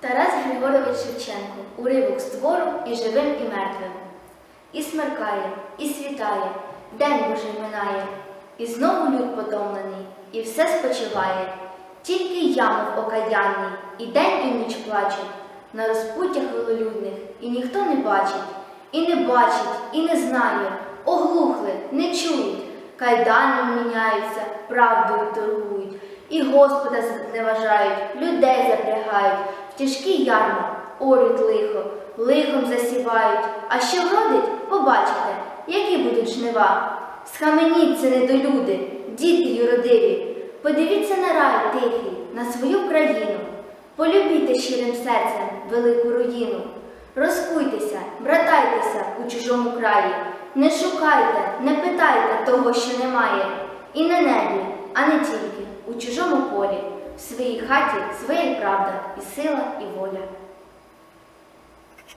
Тарас Григорович Шевченко, уривок з твору і живим, і мертвим. І смеркає, і світає, день Божий минає, і знову люд потомлений, і все спочиває. Тільки я, мов окаянний, і день, і ніч плачуть на розпуттях велолюдних, і ніхто не бачить, і не бачить, і не знає, оглухли, не чують, кайданом міняються, правдою торгують, і Господа зневажають, людей запрягають, в тяжкий ярмарк орють лихо, лихом засівають, а що вродить, побачите, які будуть жнива. Схаменіться, недолюди, діти юродиві, подивіться на рай тихий, на свою країну, полюбіте щирим серцем велику руїну. Розкуйтеся, братайтеся у чужому краї, не шукайте, не питайте того, що немає, і на небі, а не тільки у чужому полі, в своїй хаті своя правда, і сила, і воля.